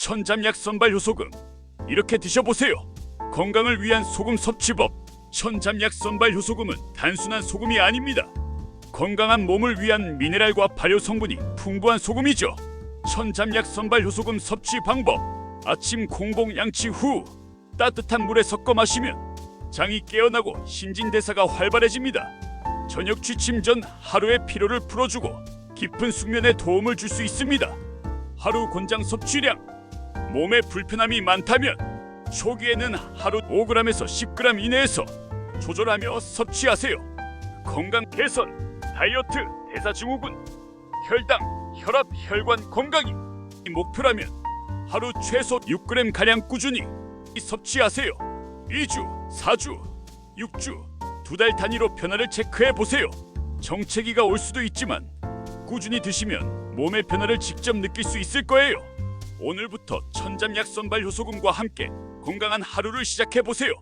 천잠약 선발 효소금 이렇게 드셔보세요. 건강을 위한 소금 섭취법 천잠약 선발 효소금은 단순한 소금이 아닙니다. 건강한 몸을 위한 미네랄과 발효 성분이 풍부한 소금이죠. 천잠약 선발 효소금 섭취 방법 아침 공복 양치 후 따뜻한 물에 섞어 마시면 장이 깨어나고 신진대사가 활발해집니다. 저녁 취침 전 하루의 피로를 풀어주고 깊은 숙면에 도움을 줄 수 있습니다. 하루 권장 섭취량 몸에 불편함이 많다면 초기에는 하루 5g에서 10g 이내에서 조절하며 섭취하세요. 건강 개선, 다이어트, 대사증후군, 혈당, 혈압, 혈관 건강이 목표라면 하루 최소 6g 가량 꾸준히 섭취하세요. 2주, 4주, 6주, 두 달 단위로 변화를 체크해 보세요. 정체기가 올 수도 있지만 꾸준히 드시면 몸의 변화를 직접 느낄 수 있을 거예요. 오늘부터 천잠약 선발 효소금과 함께 건강한 하루를 시작해 보세요.